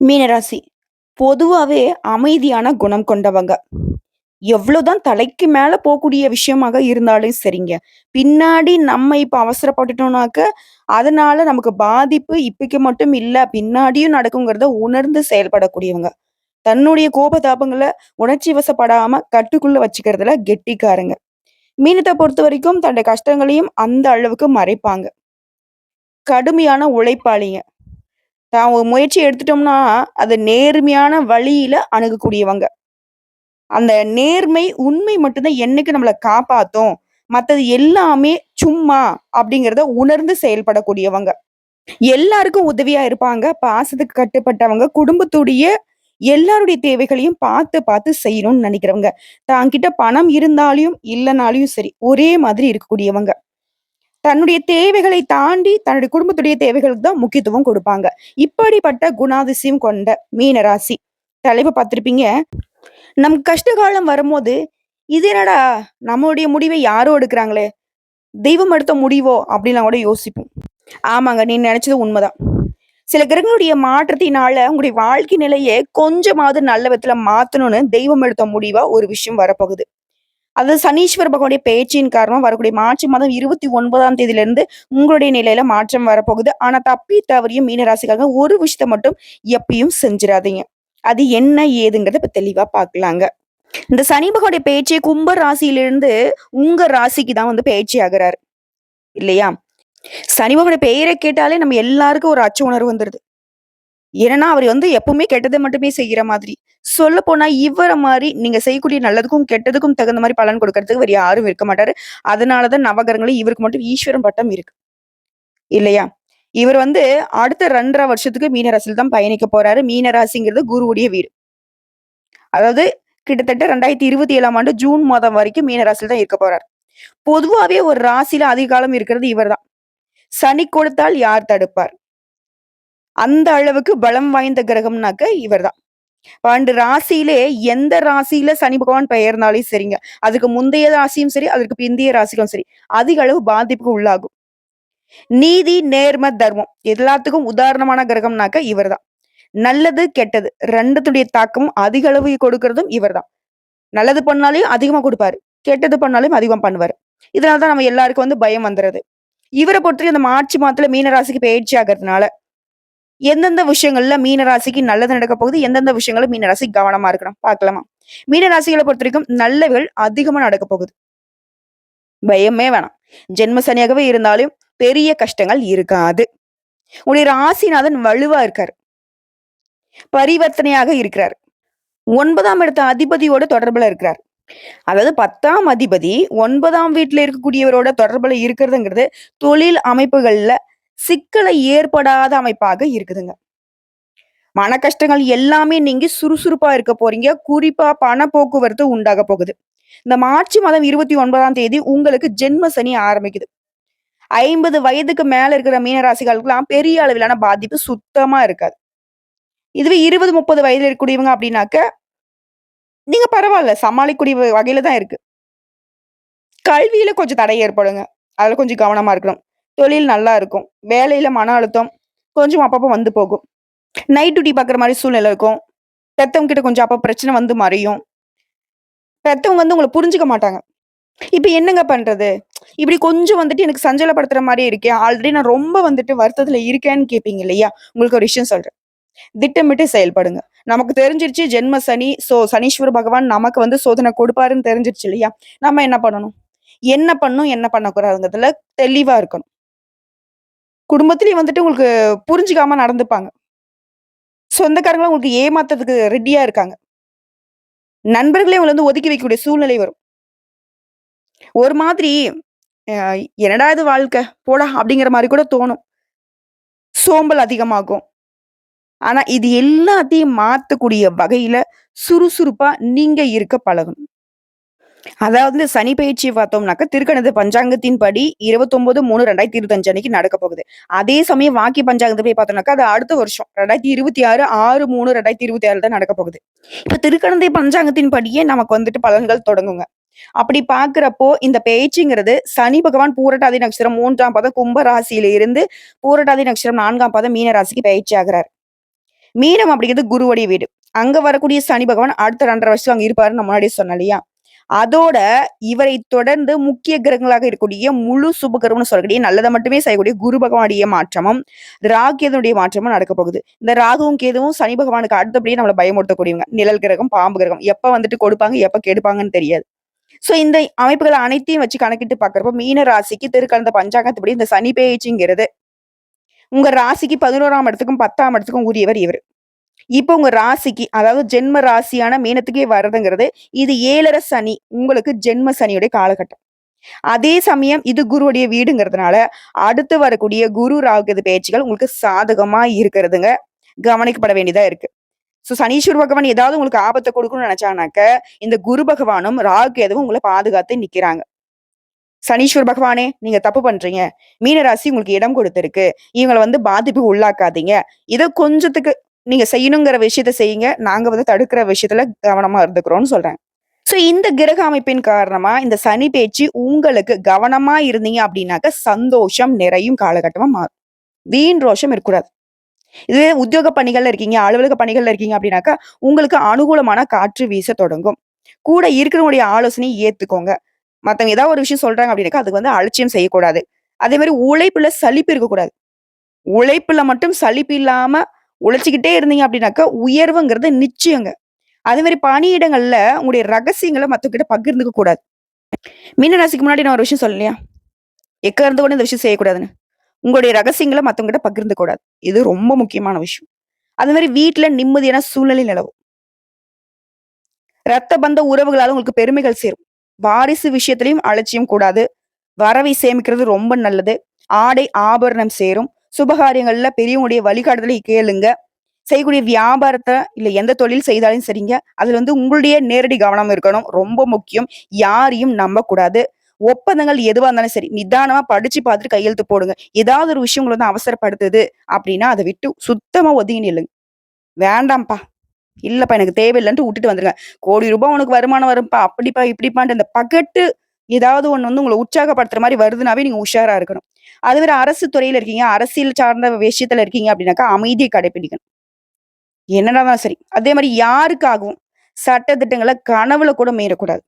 மீனராசி பொதுவாகவே அமைதியான குணம் கொண்டவங்க. எவ்வளவுதான் தலைக்கு மேல போகக்கூடிய விஷயமாக இருந்தாலும் சரிங்க. பின்னாடி நம்ம இப்ப அவசரப்பட்டுட்டோம்னாக்க, அதனால நமக்கு பாதிப்பு இப்பக்கு மட்டும் இல்ல, பின்னாடியும் நடக்குங்கிறத உணர்ந்து செயல்படக்கூடியவங்க. தன்னுடைய கோபதாபங்களை உணர்ச்சி வசப்படாம கட்டுக்குள்ள வச்சுக்கிறதுல கெட்டிக்காரங்க. மீனத்தை பொறுத்த வரைக்கும் தன்னுடைய கஷ்டங்களையும் அந்த அளவுக்கு மறைப்பாங்க. கடுமையான உழைப்பாளிங்க. தான் ஒரு முயற்சி எடுத்துட்டோம்னா, அது நேர்மையான வழியில அணுகக்கூடியவங்க. அந்த நேர்மை, உண்மை மட்டும்தான் என்னைக்கு நம்மளை காப்பாத்தும். மற்றது எல்லாமே சும்மா அப்படிங்கிறத உணர்ந்து செயல்படக்கூடியவங்க. எல்லாருக்கும் உதவியா இருப்பாங்க. பாசத்துக்கு கட்டுப்பட்டவங்க. குடும்பத்துடைய எல்லாருடைய தேவைகளையும் பார்த்து, பார்த்து செய்யணும்னு நினைக்கிறவங்க தான் கிட்ட பணம் இருந்தாலும், இல்லைனாலையும் சரி, ஒரே மாதிரி இருக்கக்கூடியவங்க. தன்னுடைய தேவைகளை தாண்டி தன்னுடைய குடும்பத்துடைய தேவைகளுக்கு தான் முக்கியத்துவம் கொடுப்பாங்க இப்படிப்பட்ட குணாதிசயம் கொண்ட மீனராசி. தலைவர் பார்த்திருப்பீங்க. நம் கஷ்ட காலம் வரும்போது, "இது என்னடா நம்மளுடைய முடிவை யாரோ எடுக்கிறாங்களே தெய்வம் எடுத்த முடிவோ!" அப்படிலாம் கூட யோசிப்போம். ஆமாங்க. நீ நினைச்சது உண்மைதான் சில கிரகங்களுடைய மாற்றத்தினால உங்களுடைய வாழ்க்கை நிலையை கொஞ்சமாவது நல்ல விதத்துல மாத்தணும்னு தெய்வம் எடுத்த முடிவா ஒரு விஷயம் வரப்போகுது. அது சனீஸ்வர பகவானுடைய பேச்சின் காரணம் வரக்கூடிய மார்ச் மாதம் 29ஆம் தேதியிலிருந்து உங்களுடைய நிலையில மாற்றம் வரப்போகுது. ஆனா தப்பி தவறியும் மீனராசிக்காக ஒரு விஷயத்த மட்டும் எப்பயும் செஞ்சிடாதீங்க அது என்ன ஏதுங்கிறத இப்ப தெளிவா பார்க்கலாங்க. இந்த சனி பகவானுடைய பெயர்ச்சி கும்ப ராசியிலிருந்து உங்க ராசிக்கு தான் வந்து பேச்சு ஆகுறாரு. இல்லையா? சனி பெயரை கேட்டாலே நம்ம எல்லாருக்கும் ஒரு அச்ச உணர்வு வந்துருது. ஏன்னா, அவர் வந்து எப்பவுமே கெட்டதை மட்டுமே செய்யற மாதிரி. சொல்ல போனா இவரை மாதிரி நீங்க செய்யக்கூடிய நல்லதுக்கும், கெட்டதுக்கும் தகுந்த மாதிரி பலன் கொடுக்கறதுக்கு வேற யாரும் இருக்க மாட்டாரு. அதனாலதான் தான் இவருக்கு மட்டும் ஈஸ்வரன் பட்டம் இருக்கு. இல்லையா? இவர் வந்து அடுத்த 2 1/2 வருஷத்துக்கு மீனராசியில் தான் பயணிக்க போறாரு. மீனராசிங்கிறது குருவுடைய வீடு. அதாவது கிட்டத்தட்ட 2027ஆம் ஆண்டு ஜூன் மாதம் வரைக்கும் மீனராசியில் தான் இருக்க போறார் பொதுவாகவே ஒரு ராசியில அதிக காலம் இருக்கிறது இவர்தான். சனி கொடுத்தால் யார் தடுப்பார்? அந்த அளவுக்கு பலம் வாய்ந்த கிரகம்னாக்க இவர்தான். 12 ராசியிலே எந்த ராசியில சனி பகவான் பெயர்னாலும் சரிங்க. அதுக்கு முந்தைய ராசியும் சரி, அதற்கு பிந்தைய ராசிகளும் சரி, அதிக அளவு பாதிப்புக்கு உள்ளாகும். நீதி, நேர்ம, தர்மம் எல்லாத்துக்கும் உதாரணமான கிரகம்னாக்க இவர்தான். நல்லது, கெட்டது ரெண்டுத்துடைய தாக்கமும் அதிக அளவு கொடுக்கிறதும் இவர்தான். நல்லது பண்ணாலையும் அதிகமா கொடுப்பாரு கெட்டது பண்ணாலும் அதிகமா பண்ணுவாரு. இதனாலதான் நம்ம எல்லாருக்கும் வந்து பயம் வந்துருது. இவரை பொறுத்தவரைக்கும் அந்த மார்ச் மாதத்துல மீன ராசிக்கு பயிற்சி ஆகுறதுனால, எந்தெந்த விஷயங்கள்ல மீனராசிக்கு நல்லது நடக்க போகுது, எந்தெந்த விஷயங்களும் மீனராசி கவனமா இருக்கணும் பார்க்கலாமா? மீனராசிகளை பொறுத்த வரைக்கும் நல்லவைகள் அதிகமா நடக்கப் போகுது. பயமே வேணாம். ஜென்ம சனியாகவே இருந்தாலும் பெரிய கஷ்டங்கள் இருக்காது. உடைய ராசிநாதன் வலுவா இருக்காரு. பரிவர்த்தனையாக இருக்கிறார். ஒன்பதாம் இடத்த அதிபதியோட தொடர்புல இருக்கிறார். அதாவது 10ஆம் அதிபதி ஒன்பதாம் வீட்டுல இருக்கக்கூடியவரோட தொடர்புல இருக்கிறதுங்கிறது, தொழில் அமைப்புகள்ல சிக்கலை ஏற்படாத அமைப்பாக இருக்குதுங்க. மன கஷ்டங்கள் எல்லாமே நீங்க சுறுசுறுப்பா இருக்க போறீங்க. குறிப்பா பண போக்குவரத்து உண்டாக போகுது. இந்த மார்ச் மாதம் 29ஆம் தேதி உங்களுக்கு ஜென்ம சனி ஆரம்பிக்குது. 50 வயதுக்கு மேல இருக்கிற மீனராசிகளுக்கெல்லாம் பெரிய அளவிலான பாதிப்பு சுத்தமா இருக்காது. இதுவே 20, 30 வயதுல இருக்கக்கூடியவங்க அப்படின்னாக்க, நீங்க பரவாயில்ல சமாளிக்கக்கூடிய வகையில தான் இருக்கு. கல்வியில கொஞ்சம் தடை ஏற்படுங்க. அதுல கொஞ்சம் கவனமா இருக்கணும். தொழில் நல்லா இருக்கும். வேலையில் மன அழுத்தம் கொஞ்சம் அப்பப்போ வந்து போகும். நைட் டியூட்டி பார்க்குற மாதிரி சூழ்நிலை இருக்கும். பெத்தவங்க கிட்ட கொஞ்சம் அப்போ பிரச்சனை வந்து மறையும். பெத்தவங்க வந்து உங்களை புரிஞ்சுக்க மாட்டாங்க. இப்போ என்னங்க பண்ணுறது இப்படி கொஞ்சம் வந்துட்டு எனக்கு சஞ்சலப்படுத்துகிற மாதிரி இருக்கே. ஆல்ரெடி நான் ரொம்ப வந்துட்டு வருத்தத்தில் இருக்கேன்னு கேட்பீங்க இல்லையா? உங்களுக்கு ஒரு விஷயம் சொல்கிறேன் திட்டமிட்டு செயல்படுங்க. நமக்கு தெரிஞ்சிருச்சு ஜென்ம சனி, சோ சனீஸ்வர பகவான் நமக்கு வந்து சோதனை கொடுப்பாருன்னு தெரிஞ்சிருச்சு இல்லையா? நம்ம என்ன பண்ணணும்? என்ன பண்ணணும், என்ன பண்ணக்கூடாதுங்கிறதுல தெளிவா இருக்கணும். குடும்பத்திலேயே வந்துட்டு உங்களுக்கு புரிஞ்சுக்காம நடந்துப்பாங்க. சொந்தக்காரங்களும் உங்களுக்கு ஏமாத்துறதுக்கு ரெடியா இருக்காங்க. நண்பர்களே உங்கள வந்து ஒதுக்கி வைக்கக்கூடிய சூழ்நிலை வரும். ஒரு மாதிரி அ "என்னடா இது வாழ்க்கை, போடா" அப்படிங்கிற மாரி கூட தோணும். சோம்பல் அதிகமாகும். ஆனா இது எல்லாத்தையும் மாத்தக்கூடிய வகையில சுறுசுறுப்பா நீங்க இருக்க பழகணும். அதாவது சனி பயிற்சி பார்த்தோம்னாக்க, திருக்கணித பஞ்சாங்கத்தின்படி 29/3/2025 அன்னைக்கு நடக்க போகுது. அதே சமயம் வாக்கி பஞ்சாங்கத்தை போய் பார்த்தோம்னாக்கா, அது அடுத்த வருஷம் 2026 6/3/2026 தான் நடக்க போகுது. இப்ப பஞ்சாங்கத்தின் படியே நமக்கு வந்துட்டு பலன்கள் தொடங்குங்க. அப்படி பாக்குறப்போ இந்த பேச்சுங்கிறது சனி பகவான் பூரட்டாதி நட்சத்திரம் மூன்றாம் பாதம் கும்ப ராசியில இருந்து பூரட்டாதி நட்சத்திரம் நான்காம் பாதம் மீன ராசிக்கு பயிற்சி ஆகிறார் மீனம் அப்படிங்கிறது குருவடி வீடு. அங்க வரக்கூடிய சனி பகவான் அடுத்த 2 1/2 வருஷம் அங்க இருப்பாருன்னு முன்னாடி முன்னாடியே சொன்னேன் இல்லையா? அதோட இவரை தொடர்ந்து முக்கிய கிரகங்களாக இருக்கக்கூடிய முழு சுபகரம்னு சொல்லக்கூடிய நல்லத மட்டுமே செய்யக்கூடிய குரு பகவானுடைய மாற்றமும், ராகேதனுடைய மாற்றமும் நடக்க போகுது. இந்த ராகுவும், கேதுவும் சனி பகவானுக்கு அடுத்தபடியே நம்மளை பயமுறுத்தக்கூடியவங்க. நிழல் கிரகம், பாம்பு கிரகம். எப்ப வந்துட்டு கொடுப்பாங்க, எப்ப கெடுப்பாங்கன்னு தெரியாது. சோ இந்த அமைப்புகள் அனைத்தையும் வச்சு கணக்கிட்டு பாக்குறப்போ மீன ராசிக்கு திருக்கலந்த பஞ்சாங்கத்துப்படி இந்த சனி பெயர்ச்சிங்கிறது உங்க ராசிக்கு 11ஆம் இடத்துக்கும், 10ஆம் இடத்துக்கும் உரியவர் இவர் இப்போ உங்க ராசிக்கு அதாவது ஜென்ம ராசியான மீனத்துக்கே வர்றதுங்கிறது, இது ஏழரை சனி. உங்களுக்கு ஜென்ம சனியுடைய காலகட்டம். அதே சமயம் இது குருவுடைய வீடுங்கிறதுனால, அடுத்து வரக்கூடிய குரு, ராகுது பேச்சுகள் உங்களுக்கு சாதகமா இருக்கிறதுங்க. கவனிக்கப்பட வேண்டியதா இருக்கு. ஸோ சனீஸ்வர் பகவான் ஏதாவது உங்களுக்கு ஆபத்தை கொடுக்கணும்னு நெனச்சானாக்க, இந்த குரு பகவானும், ராகு, எதுவும் உங்களை பாதுகாத்து நிக்கிறாங்க. சனீஸ்வர் பகவானே! நீங்க தப்பு பண்றீங்க. மீன ராசி உங்களுக்கு இடம் கொடுத்துருக்கு இவங்கள வந்து பாதிப்பு உள்ளாக்காதீங்க. இதை கொஞ்சத்துக்கு நீங்க செய்யணுங்கிற விஷயத்த செய்யுங்க. நாங்க வந்து தடுக்கிற விஷயத்துல கவனமா இருந்துக்கிறோம்னு சொல்றாங்க. ஸோ இந்த கிரக அமைப்பின் காரணமா, இந்த சனி பேச்சு உங்களுக்கு கவனமா இருந்தீங்க அப்படின்னாக்க, சந்தோஷம் நிறையும் காலகட்டமா மாறும். வீண் ரோஷம் இருக்கக்கூடாது. இதுவே உத்தியோக பணிகள்ல இருக்கீங்க, அலுவலக பணிகள்ல இருக்கீங்க அப்படின்னாக்கா, உங்களுக்கு அனுகூலமான காற்று வீச தொடங்கும். கூட இருக்கிறவங்களுடைய ஆலோசனையை ஏத்துக்கோங்க. மத்தவங்க ஏதாவது ஒரு விஷயம் சொல்றாங்க அப்படின்னாக்கா, அதுக்கு வந்து அலட்சியம் செய்யக்கூடாது. அதே மாதிரி உழைப்புல சலிப்பு இருக்கக்கூடாது. உழைப்புல மட்டும் சலிப்பு இல்லாம உழைச்சிக்கிட்டே இருந்தீங்க அப்படின்னாக்கா, உயர்வுங்கிறது நிச்சயங்க. அதே மாதிரி பணியிடங்கள்ல உங்களுடைய ரகசியங்களை மற்றவங்கிட்ட பகிர்ந்துக்க கூடாது. மீன ராசிக்கு முன்னாடி நான் ஒரு விஷயம் சொல்லலையா எக்கா எக்க இருந்து கூட இந்த விஷயம் செய்யக்கூடாதுன்னு. உங்களுடைய ரகசியங்களை மற்றவங்கிட்ட பகிர்ந்து கூடாது. இது ரொம்ப முக்கியமான விஷயம். அது மாதிரி வீட்ல நிம்மதியான சூழ்நிலை நிலவும். ரத்த பந்த உறவுகளால் உங்களுக்கு பெருமைகள் சேரும். வாரிசு விஷயத்திலையும் அலட்சியம் கூடாது. வரவை சேமிக்கிறது ரொம்ப நல்லது. ஆடை, ஆபரணம் சேரும். சுபகாரியங்கள்ல பெரியவங்களுடைய வழிகாட்டுதலை கேளுங்க. செய்யக்கூடிய வியாபாரத்தை இல்லை எந்த தொழில் செய்தாலும் சரிங்க. அதில் வந்து உங்களுடைய நேரடி கவனம் இருக்கணும். ரொம்ப முக்கியம். யாரையும் நம்பக்கூடாது. ஒப்பந்தங்கள் எதுவாக இருந்தாலும் சரி, நிதானமா படிச்சு பார்த்துட்டு கையெழுத்து போடுங்க. ஏதாவது ஒரு விஷயம் உங்களை வந்து அவசரப்படுத்துது அப்படின்னா, அதை விட்டு சுத்தமா ஒதுங்கி நில்லுங்க. வேண்டாம்ப்பா. இல்லப்பா எனக்கு தேவையில்லைன்ட்டு விட்டுட்டு வந்துருங்க. கோடி ரூபாய் உனக்கு வருமானம் வரும்ப்பா. அப்படிப்பா, இப்படிப்பான்ட்டு இந்த பகட்டு ஏதாவது ஒன்று வந்து உங்களை உற்சாகப்படுத்துற மாதிரி வருதுனாவே நீங்கள் உஷாராக இருக்கணும். அது மாரி அரசு துறையில் இருக்கீங்க, அரசியல் சார்ந்த விஷயத்தில் இருக்கீங்க அப்படின்னாக்கா, அமைதியை கடைப்பிடிக்கணும். என்னடா தான் சரி. அதே மாதிரி யாருக்காகவும் சட்ட திட்டங்களை கனவுல கூட மீறக்கூடாது.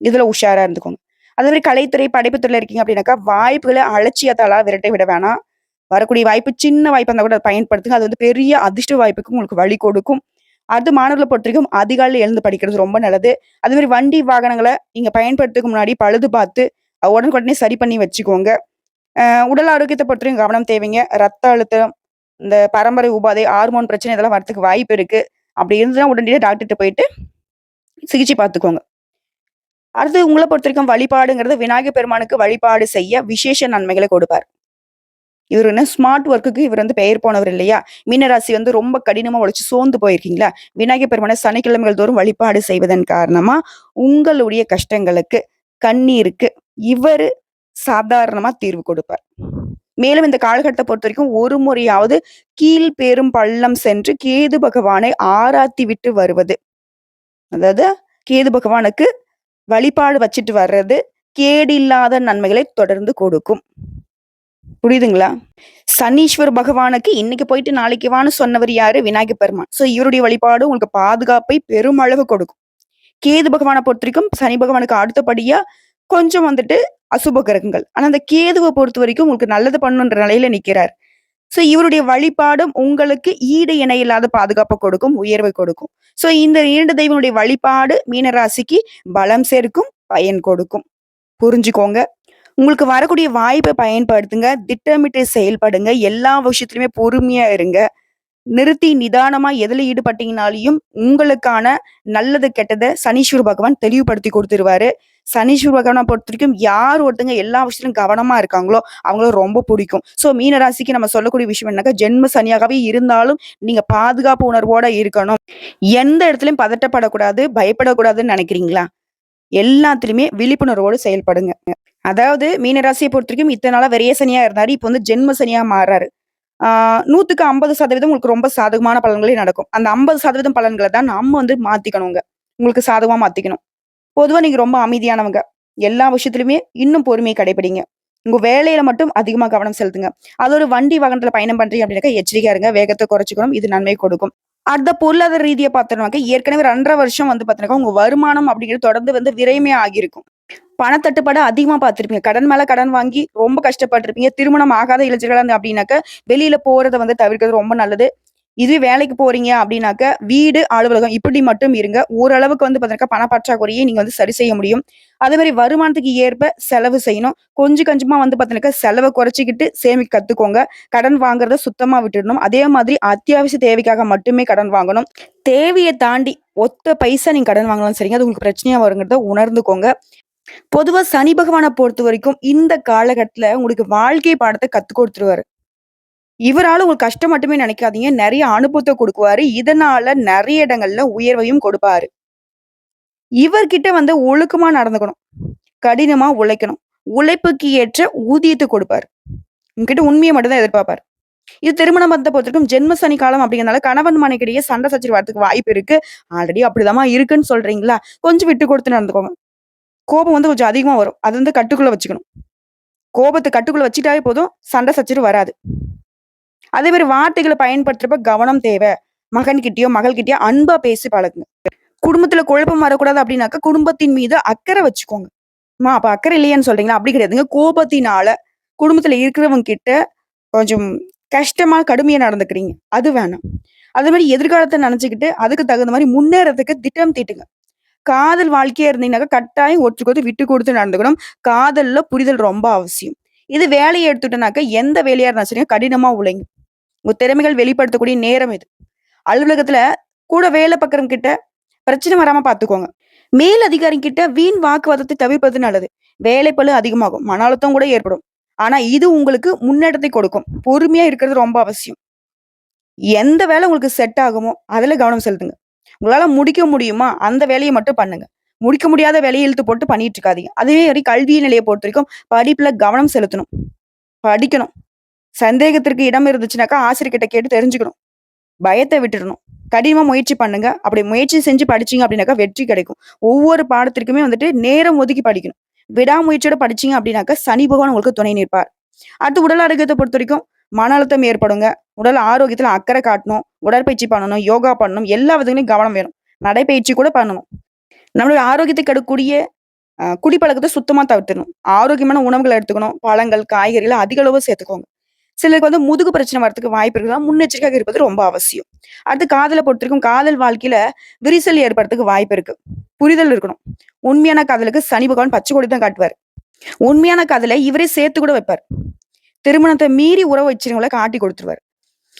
இதில் உஷாராக இருந்துக்கோங்க. அதே மாதிரி கலைத்துறை, படைப்புத்துறையில் இருக்கீங்க அப்படின்னாக்கா, வாய்ப்புகளை அலட்சியத்தாலாக விரட்டை விட வேணாம். வரக்கூடிய வாய்ப்பு சின்ன வாய்ப்பு இருந்தால் கூட பயன்படுத்துங்க. அது வந்து பெரிய அதிர்ஷ்ட வாய்ப்புக்கு உங்களுக்கு வழி கொடுக்கும். அடுத்து பொறுத்த பொறுத்தவரைக்கும் அதிகாலையில் எழுந்து படிக்கிறது ரொம்ப நல்லது. அதே மாதிரி வண்டி, வாகனங்களை நீங்கள் பயன்படுத்துறதுக்கு முன்னாடி பழுது பார்த்து, உடனுக்குடனே சரி பண்ணி வச்சுக்கோங்க. உடல் ஆரோக்கியத்தை பொறுத்தவரைக்கும் கவனம் தேவைங்க. ரத்த அழுத்தம், இந்த பரம்பரை உபாதை, ஹார்மோன் பிரச்சனை இதெல்லாம் வரதுக்கு வாய்ப்பு இருக்குது அப்படி இருந்ததுன்னா உடனடியே டாக்டர்கிட்ட போயிட்டு சிகிச்சை பார்த்துக்கோங்க. அடுத்து உங்கள பொறுத்தவரைக்கும் வழிபாடுங்கிறது விநாயகர் பெருமானுக்கு வழிபாடு செய்ய விசேஷ நன்மைகளை கொடுப்பார். இவர் என்ன ஸ்மார்ட் ஒர்க்குக்கு இவர் வந்து பெயர் போனவர் இல்லையா? மீனராசி வந்து ரொம்ப கடினமா உழைச்சு சோர்ந்து போயிருக்கீங்களா? விநாயகர் பெருமான சனிக்கிழமைகள் தோறும் வழிபாடு செய்வதன் காரணமா, உங்களுடைய கஷ்டங்களுக்கு, கண்ணீருக்கு இவர் சாதாரணமா தீர்வு கொடுப்பார். மேலும் இந்த காலகட்டத்தை பொறுத்த வரைக்கும் ஒரு முறையாவது கீழ் பெரும் பள்ளம் சென்று கேது பகவானை ஆராத்தி விட்டு வருவது. அதாவது கேது பகவானுக்கு வழிபாடு வச்சுட்டு வர்றது, கேடில்லாத நன்மைகளை தொடர்ந்து கொடுக்கும். புரியுதுங்களா? சனீஸ்வர பகவானுக்கு இன்னைக்கு போயிட்டு நாளைக்கு வான்னு சொன்னவர் யாரு? விநாயகர் பெருமான். ஸோ இவருடைய வழிபாடு உங்களுக்கு பாதுகாப்பை பெருமளவு கொடுக்கும். கேது பகவான பொறுத்தவரைக்கும் சனி பகவானுக்கு அடுத்தபடியா கொஞ்சம் வந்துட்டு அசுப கிரகங்கள். ஆனா அந்த கேதுவை பொறுத்த வரைக்கும் உங்களுக்கு நல்லது பண்ணணுன்ற நிலையில நிக்கிறார். ஸோ இவருடைய வழிபாடும் உங்களுக்கு ஈடு இணை இல்லாத பாதுகாப்பை கொடுக்கும், உயர்வை கொடுக்கும். ஸோ இந்த இரண்டு தெய்வனுடைய வழிபாடு மீனராசிக்கு பலம் சேர்க்கும், பயன் கொடுக்கும். புரிஞ்சுக்கோங்க. உங்களுக்கு வரக்கூடிய வாய்ப்பை பயன்படுத்துங்க. திட்டமிட்டு செயல்படுங்க. எல்லா விஷயத்துலையுமே பொறுமையா இருங்க. நிறுத்தி நிதானமா எதுல ஈடுபட்டீங்கனாலையும் உங்களுக்கான நல்லது, கெட்டதை சனீஸ்வர பகவான் தெளிவுபடுத்தி கொடுத்துருவாரு சனீஸ்வர பகவான பொறுத்தவரைக்கும் யார் ஒருத்தங்க எல்லா விஷயத்திலும் கவனமா இருக்காங்களோ, அவங்கள ரொம்ப பிடிக்கும் ஸோ மீனராசிக்கு நம்ம சொல்லக்கூடிய விஷயம் என்னன்னாக்கா, ஜென்ம சனியாகவே இருந்தாலும் நீங்க பாதுகாப்பு உணர்வோட இருக்கணும். எந்த இடத்துலயும் பதட்டப்படக்கூடாது, பயப்படக்கூடாதுன்னு நினைக்கிறீங்களா எல்லாத்துலயுமே விழிப்புணர்வோடு செயல்படுங்க. அதாவது மீனராசியை பொறுத்த பொறுத்தவரைக்கும் இத்தனை நாளாக விரய சனியாக இருந்தாரு. இப்போ வந்து ஜென்ம சனியாக மாறுறாரு. ஆ 100க்கு 50% உங்களுக்கு ரொம்ப சாதகமான பலன்களே நடக்கும். அந்த ஐம்பது சதவீதம் பலன்களை தான் நம்ம வந்து மாத்திக்கணுங்க. உங்களுக்கு சாதகமாக மாத்திக்கணும். பொதுவா நீங்க ரொம்ப அமைதியானவங்க. எல்லா விஷயத்துலையுமே இன்னும் பொறுமையை கடைப்பிடிங்க. உங்க வேலையில மட்டும் அதிகமாக கவனம் செலுத்துங்க. அது ஒரு வண்டி வாகனத்தில் பயணம் பண்ணுறீங்க அப்படின்னாக்கா எச்சரிக்கையாக இருங்க. வேகத்தை குறைச்சிக்கணும் இது நன்மை கொடுக்கும். அடுத்த பொருளாதார ரீதியை பார்த்தோம்னாக்க, ஏற்கனவே 2 1/2 வருஷம் வந்து பார்த்தீங்கன்னாக்கா, உங்க வருமானம் அப்படிங்கிறது தொடர்ந்து வந்து விரயமே ஆகியிருக்கும். பணத்தட்டுப்பாடு அதிகமா பார்த்திருப்பீங்க. கடன் மேல கடன் வாங்கி ரொம்ப கஷ்டப்பட்டுருப்பீங்க. திருமணம் ஆகாத இளைஞர்களா அப்படின்னாக்க, வெளியில போறத வந்து தவிர்க்கிறது ரொம்ப நல்லது. இதுவே வேலைக்கு போறீங்க அப்படின்னாக்க, வீடு, அலுவலகம் இப்படி மட்டும் இருங்க. ஓரளவுக்கு வந்து பார்த்தீங்கன்னாக்கா, பண பற்றாக்குறையை நீங்க வந்து சரி செய்ய முடியும். அதே மாதிரி வருமானத்துக்கு ஏற்ப செலவு செய்யணும். கொஞ்சம் கொஞ்சமா வந்து பார்த்தீங்கன்னாக்கா, செலவை குறைச்சிக்கிட்டு சேமிக்க கத்துக்கோங்க. கடன் வாங்குறத சுத்தமா விட்டுடணும். அதே மாதிரி அத்தியாவசிய தேவைக்காக மட்டுமே கடன் வாங்கணும். தேவையை தாண்டி ஒத்த பைசா நீங்க கடன் வாங்கலாம் சரிங்க, அது உங்களுக்கு பிரச்சனையா வருங்கிறத உணர்ந்துக்கோங்க. பொதுவா சனி பகவான பொறுத்தவரைக்கும், இந்த காலகட்டத்துல உங்களுக்கு வாழ்க்கை பாடத்தை கத்துக் கொடுத்துருவாரு இவரால உங்களுக்கு கஷ்டம் மட்டுமே நினைக்காதீங்க. நிறைய அனுபவத்தை கொடுக்குவாரு இதனால நிறைய இடங்கள்ல உயர்வையும் கொடுப்பாரு. இவர்கிட்ட வந்து ஒழுக்கமா நடந்துக்கணும். கடினமா உழைக்கணும். உழைப்புக்கு ஏற்ற ஊதியத்தை கொடுப்பாரு. உங்ககிட்ட உண்மையை மட்டும்தான் எதிர்பார்ப்பாரு. இது திருமண பந்தத்த பொறுத்தவரைக்கும் ஜென்ம சனி காலம் அப்படிங்கிறனால கணவன் மனைக்கிடையே சண்டை சச்சரி வரதுக்கு வாய்ப்பு இருக்கு. ஆல்ரெடி அப்படிதான் இருக்குன்னு சொல்றீங்களா? கொஞ்சம் விட்டு கொடுத்து நடந்துக்கோங்க. கோபம் வந்து கொஞ்சம் அதிகமாக வரும். அது வந்து கட்டுக்குள்ளே வச்சுக்கணும். கோபத்தை கட்டுக்குள்ளே வச்சுட்டாவே போதும். சண்டை சச்சரவு வராது. அதே மாதிரி வார்த்தைகளை பயன்படுத்துறப்ப கவனம் தேவை மகன்கிட்டயோ, மகள்கிட்டயோ அன்பா பேசி பழகுங்க. குடும்பத்துல குழப்பம் வரக்கூடாது அப்படின்னாக்க, குடும்பத்தின் மீது அக்கறை வச்சுக்கோங்க. அம்மா அப்ப அக்கறை இல்லையான்னு சொல்றீங்களா? அப்படி கிடையாதுங்க. கோபத்தினால குடும்பத்துல இருக்கிறவங்க கிட்ட கொஞ்சம் கஷ்டமா, கடுமையா நடந்துக்கிறீங்க. அது வேணாம். அதே மாதிரி எதிர்காலத்தை நெனச்சுக்கிட்டு, அதுக்கு தகுந்த மாதிரி முன்னேறதுக்கு திட்டம் தீட்டுங்க. காதல் வாழ்க்கையா இருந்தீங்கன்னாக்கா, கட்டாயம் ஒருத்தருக்கு விட்டு கொடுத்து நடந்துக்கணும். காதல்ல புரிதல் ரொம்ப அவசியம். இது வேலையை எடுத்துட்டோம்னாக்க, எந்த வேலையா இருந்தாலும் சரிங்க, கடினமா உழைங்க. உங்க திறமைகள் வெளிப்படுத்தக்கூடிய நேரம் இது. அலுவலகத்துல கூட வேலை பக்கம் கிட்ட பிரச்சனை வராம பார்த்துக்கோங்க. மேல் அதிகாரி கிட்ட வீண் வாக்குவாதத்தை தவிர்ப்பது நல்லது. வேலை பழு அதிகமாகும். மன அழுத்தம் கூட ஏற்படும். ஆனா இது உங்களுக்கு முன்னேற்றத்தை கொடுக்கும். பொறுமையா இருக்கிறது ரொம்ப அவசியம். எந்த வேலை உங்களுக்கு செட் ஆகுமோ, அதுல கவனம் செலுத்துங்க. உங்களால முடிக்க முடியுமா? அந்த வேலையை மட்டும் பண்ணுங்க. முடிக்க முடியாத வேலையை இழுத்து போட்டு பண்ணிட்டு இருக்காதீங்க. அதே மாதிரி கல்வி நிலைய பொறுத்தவரைக்கும் படிப்புல கவனம் செலுத்தணும். படிக்கணும். சந்தேகத்திற்கு இடம் இருந்துச்சுனாக்கா, ஆசிரியர்கிட்ட கேட்டு தெரிஞ்சுக்கணும். பயத்தை விட்டுறணும். கடினமா முயற்சி பண்ணுங்க. அப்படி முயற்சி செஞ்சு படிச்சீங்க அப்படின்னாக்கா, வெற்றி கிடைக்கும். ஒவ்வொரு பாடத்திற்குமே வந்துட்டு நேரம் ஒதுக்கி படிக்கணும். விடாமுயற்சியோட படிச்சீங்க அப்படின்னாக்கா, சனி பகவான் உங்களுக்கு துணை நிற்பார். அடுத்து உடல் ஆரோக்கியத்தை பொறுத்த வரைக்கும் மன அழுத்தம் ஏற்படுங்க. உடல் ஆரோக்கியத்துல அக்கறை காட்டணும். உடற்பயிற்சி பண்ணணும். யோகா பண்ணணும். எல்லா விதங்களையும் கவனம் வேணும். நடைப்பயிற்சி கூட பண்ணணும். நம்மளுடைய ஆரோக்கியத்தை கெடுக்கக்கூடிய குடிப்பழக்கத்தை சுத்தமாக சுத்தமா ஆரோக்கியமான உணவுகளை எடுத்துக்கணும். பழங்கள், காய்கறிகள் அதிக அளவு சேர்த்துக்கோங்க. சிலருக்கு வந்து முதுகு பிரச்சனை வரதுக்கு வாய்ப்பு இருக்குதான் முன்னெச்சரிக்கையாக இருப்பது ரொம்ப அவசியம். அடுத்து காதலை பொறுத்திருக்கும் காதல் வாழ்க்கையில விரிசல் ஏற்படுறதுக்கு வாய்ப்பு இருக்கு. புரிதல் இருக்கணும். உண்மையான காதலுக்கு சனி பகவான் பச்சை கொடி தான் காட்டுவாரு. உண்மையான காதலை இவரே சேர்த்து கூட வைப்பார் திருமணத்தை மீறி உறவு வச்சிருங்களை காட்டி கொடுத்துருவார்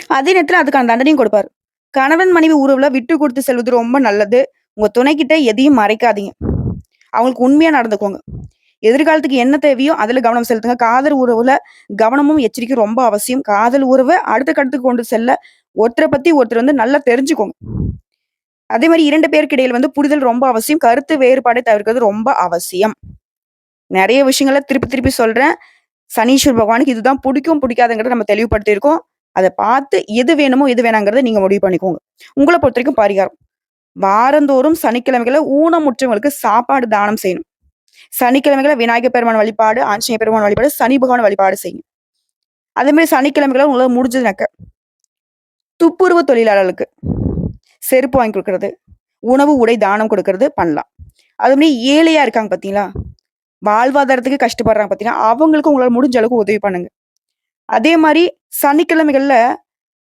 அதே நேரத்துல அதுக்கான தண்டனையும் கொடுப்பாரு. கணவன், மனைவி உறவுல விட்டு கொடுத்து செல்வது ரொம்ப நல்லது. உங்க துணைக்கிட்ட எதையும் மறைக்காதீங்க. அவங்களுக்கு உண்மையா நடந்துக்கோங்க. எதிர்காலத்துக்கு என்ன தேவையோ அதுல கவனம் செலுத்துங்க. காதல் உறவுல கவனமும், எச்சரிக்கையும் ரொம்ப அவசியம். காதல் உறவை அடுத்த கட்டத்துக்கு கொண்டு செல்ல ஒருத்தரை பத்தி ஒருத்தர் வந்து நல்லா தெரிஞ்சுக்கோங்க. அதே மாதிரி இரண்டு பேருக்கு இடையில வந்து புரிதல் ரொம்ப அவசியம். கருத்து வேறுபாடை தவிர்க்கிறது ரொம்ப அவசியம். நிறைய விஷயங்கள திருப்பி திருப்பி சொல்றேன். சனீஸ்வர் பகவானுக்கு இதுதான் பிடிக்கும் பிடிக்காதுங்கிறத நம்ம தெளிவுபடுத்தியிருக்கோம். அதை பார்த்து எது வேணுமோ, எது வேணாங்கிறத நீங்க முடிவு பண்ணிக்கோங்க. உங்களை பொறுத்த வரைக்கும் பரிகாரம். வாரந்தோறும் சனிக்கிழமைகள்ல ஊனமுற்றவங்களுக்கு சாப்பாடு தானம் செய்யணும். சனிக்கிழமைகளை விநாயகர் பெருமான் வழிபாடு, ஆஞ்சநேய பெருமான் வழிபாடு, சனி பகவான் வழிபாடு செய்யும் அதே மாதிரி சனிக்கிழமைகளை உங்களால் முடிஞ்சதுனாக்க துப்புரவு தொழிலாளர்களுக்கு செருப்பு வாங்கி கொடுக்கறது உணவு, உடை தானம் கொடுக்கறது பண்ணலாம். அது மாதிரி ஏழையா இருக்காங்க பார்த்தீங்களா? வாழ்வாதாரத்துக்கு கஷ்டப்படுறாங்க பார்த்தீங்கன்னா அவங்களுக்கு உங்களால் முடிஞ்ச அளவுக்கு உதவி பண்ணுங்க. அதே மாதிரி சனிக்கிழமைகளில்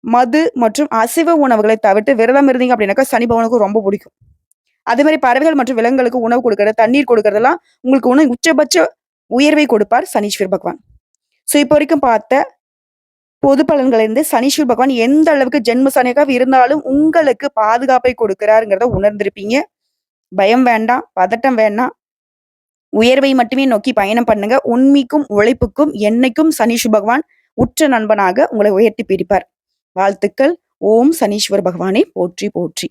மது மற்றும் அசைவ உணவுகளை தவிர்த்து விரதம் இருந்தீங்க அப்படின்னாக்கா, சனி பவனுக்கு ரொம்ப பிடிக்கும் அதே மாதிரி பறவைகள் மற்றும் விலங்குகளுக்கு உணவு கொடுக்கறது தண்ணீர் கொடுக்கறதெல்லாம் உங்களுக்கு உணவு உச்சபட்ச உயர்வை கொடுப்பார் சனீஸ்வர் பகவான். ஸோ இப்போ வரைக்கும் பார்த்த பொது பலன்களிலிருந்து சனீஸ்வர் பகவான் எந்த அளவுக்கு ஜென்ம சனிக்காக இருந்தாலும் உங்களுக்கு பாதுகாப்பை கொடுக்கிறாருங்கிறத உணர்ந்திருப்பீங்க. பயம் வேண்டாம். பதட்டம் வேண்டாம். உயர்வை மட்டுமே நோக்கி பயணம் பண்ணுங்க. உண்மைக்கும், உழைப்புக்கும் என்னைக்கும் சனீஷ் பகவான் உற்ற நண்பனாக உங்களை உயர்த்தி பிரிப்பார் வாழ்த்துக்கள். ஓம் சனீஸ்வர பகவானை போற்றி போற்றி.